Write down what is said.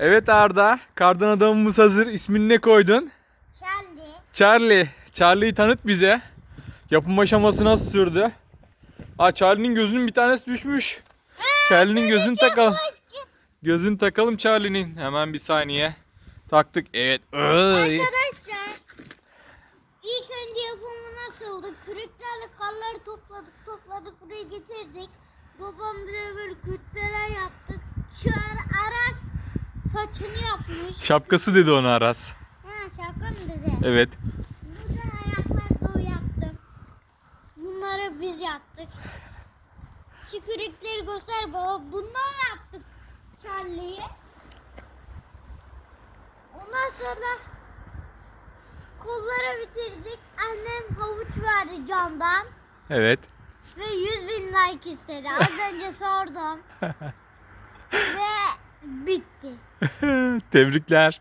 Evet Arda, kardan adamımız hazır. İsmini ne koydun? Charlie. Charlie. Charlie'yi tanıt bize. Yapım aşaması nasıl sürdü? Aa Charlie'nin gözünün bir tanesi düşmüş. Charlie'nin gözünü takalım. Gözünü takalım Charlie'nin. Hemen bir saniye. Taktık. Evet. Ay. Arkadaşlar ilk önce yapımı nasıldı? Küreklerle karları topladık topladık buraya getirdik. Babam bize böyle kütlere yaptık. Aras saçını yapmış. Şapkası dedi ona Aras. Ha şaka mı dedi? Evet. Ayakları da o yaptım. Bunları biz yaptık. Şu kürekleri göster baba. Bunları yaptık Charlie'ye. Ondan sonra kolları bitirdik. Annem havuç verdi camdan. Evet. Ve 100 bin like istedi. Az önce sordum. Tebrikler.